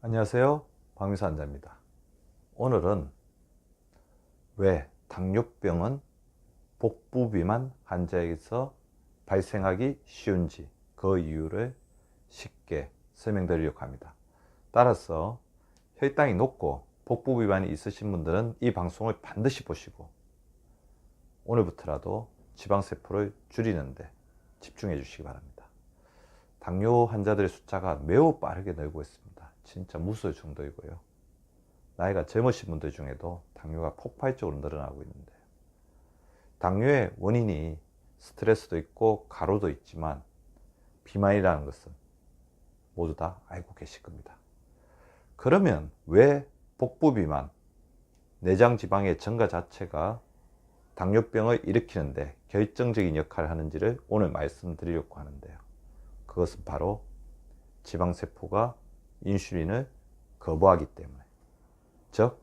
안녕하세요. 박미수 환자입니다. 오늘은 왜 당뇨병은 복부 비만 환자에게서 발생하기 쉬운지 그 이유를 쉽게 설명드리려고 합니다. 따라서 혈당이 높고 복부 비만이 있으신 분들은 이 방송을 반드시 보시고 오늘부터라도 지방세포를 줄이는데 집중해 주시기 바랍니다. 당뇨 환자들의 숫자가 매우 빠르게 늘고 있습니다. 진짜 무서울 정도이고요. 나이가 젊으신 분들 중에도 당뇨가 폭발적으로 늘어나고 있는데요. 당뇨의 원인이 스트레스도 있고 가로도 있지만 비만이라는 것은 모두 다 알고 계실 겁니다. 그러면 왜 복부 비만, 내장 지방의 증가 자체가 당뇨병을 일으키는데 결정적인 역할을 하는지를 오늘 말씀드리려고 하는데요. 그것은 바로 지방세포가 인슐린을 거부하기 때문에 즉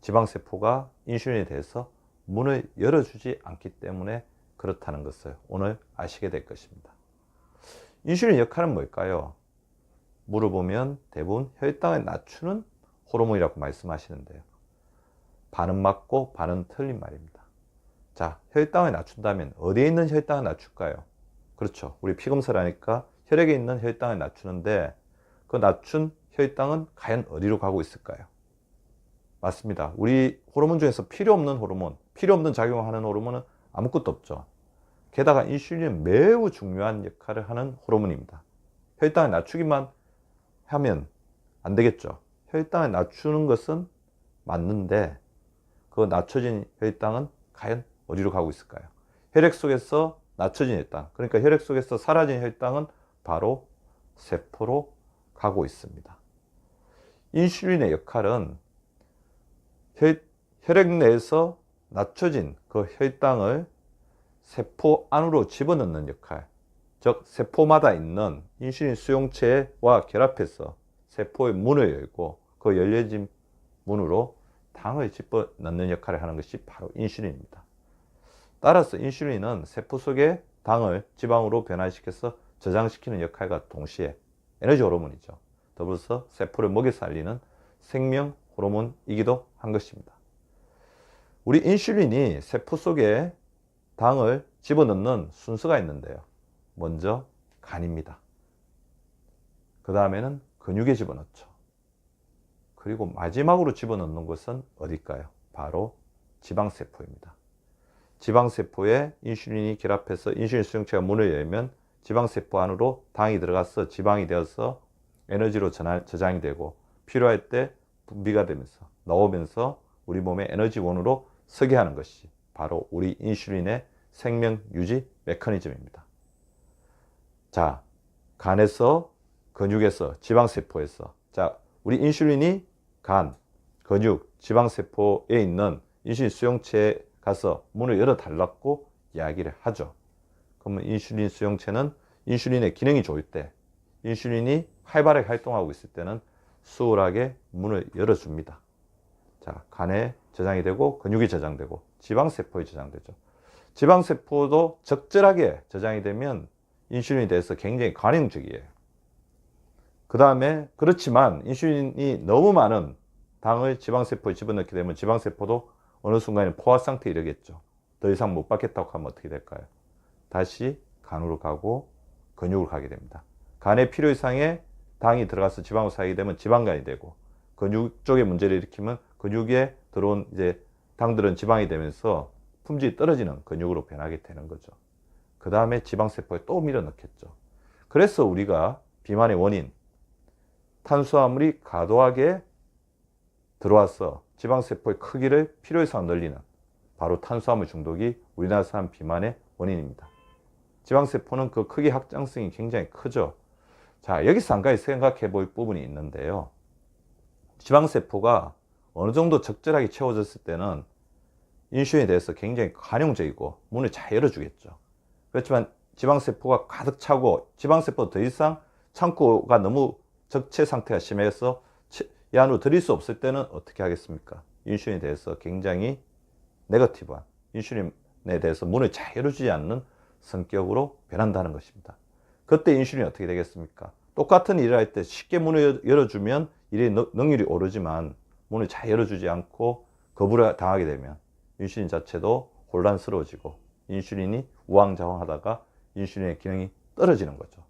지방세포가 인슐린에 대해서 문을 열어주지 않기 때문에 그렇다는 것을 오늘 아시게 될 것입니다. 인슐린 역할은 뭘까요? 물어보면 대부분 혈당을 낮추는 호르몬이라고 말씀하시는데요. 반은 맞고 반은 틀린 말입니다. 자, 혈당을 낮춘다면 어디에 있는 혈당을 낮출까요? 그렇죠. 우리 피검사라니까 혈액에 있는 혈당을 낮추는데 그 낮춘 혈당은 과연 어디로 가고 있을까요? 맞습니다. 우리 호르몬 중에서 필요 없는 호르몬, 필요 없는 작용하는 호르몬은 아무것도 없죠. 게다가 인슐린은 매우 중요한 역할을 하는 호르몬입니다. 혈당을 낮추기만 하면 안 되겠죠. 혈당을 낮추는 것은 맞는데 그 낮춰진 혈당은 과연 어디로 가고 있을까요? 혈액 속에서 낮춰진 혈당, 그러니까 혈액 속에서 사라진 혈당은 바로 세포로 가고 있습니다. 인슐린의 역할은 혈, 혈액 내에서 낮춰진 그 혈당을 세포 안으로 집어넣는 역할, 즉 세포마다 있는 인슐린 수용체와 결합해서 세포의 문을 열고 그 열려진 문으로 당을 집어넣는 역할을 하는 것이 바로 인슐린입니다. 따라서 인슐린은 세포 속의 당을 지방으로 변화시켜서 저장시키는 역할과 동시에 에너지 호르몬이죠. 더불어서 세포를 먹여 살리는 생명 호르몬이기도 한 것입니다. 우리 인슐린이 세포 속에 당을 집어넣는 순서가 있는데요. 먼저 간입니다. 그 다음에는 근육에 집어넣죠. 그리고 마지막으로 집어넣는 것은 어딜까요? 바로 지방세포입니다. 지방세포에 인슐린이 결합해서 인슐린 수용체가 문을 열면 지방세포 안으로 당이 들어가서 지방이 되어서 에너지로 저장이 되고 필요할 때 분비가 되면서 나오면서 우리 몸의 에너지원으로 서게 하는 것이 바로 우리 인슐린의 생명 유지 메커니즘입니다. 자, 간에서 근육에서 지방세포에서 자, 우리 인슐린이 간, 근육, 지방세포에 있는 인슐린 수용체에 가서 문을 열어 달랐고 이야기를 하죠. 그러면 인슐린 수용체는 인슐린의 기능이 좋을 때 인슐린이 활발하게 활동하고 있을 때는 수월하게 문을 열어줍니다. 자, 간에 저장이 되고 근육이 저장되고 지방세포에 저장되죠. 지방세포도 적절하게 저장이 되면 인슐린에 대해서 굉장히 관용적이에요. 그 다음에 그렇지만 인슐린이 너무 많은 당을 지방세포에 집어넣게 되면 지방세포도 어느 순간에 포화 상태에 이르겠죠. 더 이상 못 받겠다고 하면 어떻게 될까요? 다시 간으로 가고 근육으로 가게 됩니다. 간에 필요 이상의 당이 들어가서 지방으로 쌓이게 되면 지방간이 되고 근육 쪽에 문제를 일으키면 근육에 들어온 이제 당들은 지방이 되면서 품질이 떨어지는 근육으로 변하게 되는 거죠. 그 다음에 지방세포에 또 밀어넣겠죠. 그래서 우리가 비만의 원인, 탄수화물이 과도하게 들어와서 지방세포의 크기를 필요 이상 늘리는 바로 탄수화물 중독이 우리나라 사람 비만의 원인입니다. 지방세포는 그 크기 확장성이 굉장히 크죠. 자, 여기서 한 가지 생각해 볼 부분이 있는데요. 지방세포가 어느 정도 적절하게 채워졌을 때는 인슐린에 대해서 굉장히 관용적이고 문을 잘 열어주겠죠. 그렇지만 지방세포가 가득 차고 지방세포 더 이상 창고가 너무 적체 상태가 심해서 이 안으로 들일 수 없을 때는 어떻게 하겠습니까? 인슐린에 대해서 굉장히 네거티브한 인슐린에 대해서 문을 잘 열어주지 않는 성격으로 변한다는 것입니다. 그때 인슐린이 어떻게 되겠습니까? 똑같은 일을 할 때 쉽게 문을 열어주면 일의 능- 능률이 오르지만 문을 잘 열어주지 않고 거부를 당하게 되면 인슐린 자체도 혼란스러워지고 인슐린이 우왕좌왕하다가 인슐린의 기능이 떨어지는 거죠.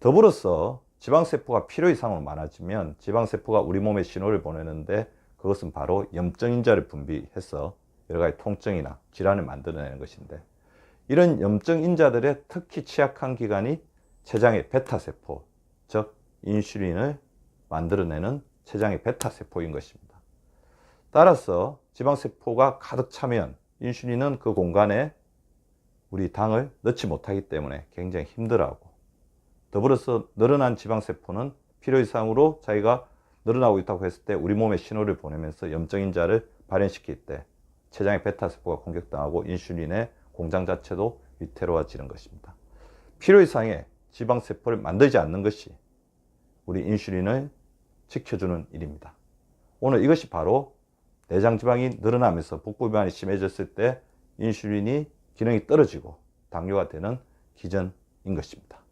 더불어서 지방세포가 필요 이상으로 많아지면 지방세포가 우리 몸에 신호를 보내는데 그것은 바로 염증인자를 분비해서 여러 가지 통증이나 질환을 만들어내는 것인데 이런 염증인자들의 특히 취약한 기관이 췌장의 베타세포, 즉 인슐린을 만들어내는 췌장의 베타세포인 것입니다. 따라서 지방세포가 가득 차면 인슐린은 그 공간에 우리 당을 넣지 못하기 때문에 굉장히 힘들어하고 더불어서 늘어난 지방세포는 필요 이상으로 자기가 늘어나고 있다고 했을 때 우리 몸에 신호를 보내면서 염증인자를 발현시킬 때 췌장의 베타세포가 공격당하고 인슐린의 공장 자체도 위태로워지는 것입니다. 필요 이상의 지방세포를 만들지 않는 것이 우리 인슐린을 지켜주는 일입니다. 오늘 이것이 바로 내장 지방이 늘어나면서 복부 비만이 심해졌을 때 인슐린이 기능이 떨어지고 당뇨가 되는 기전인 것입니다.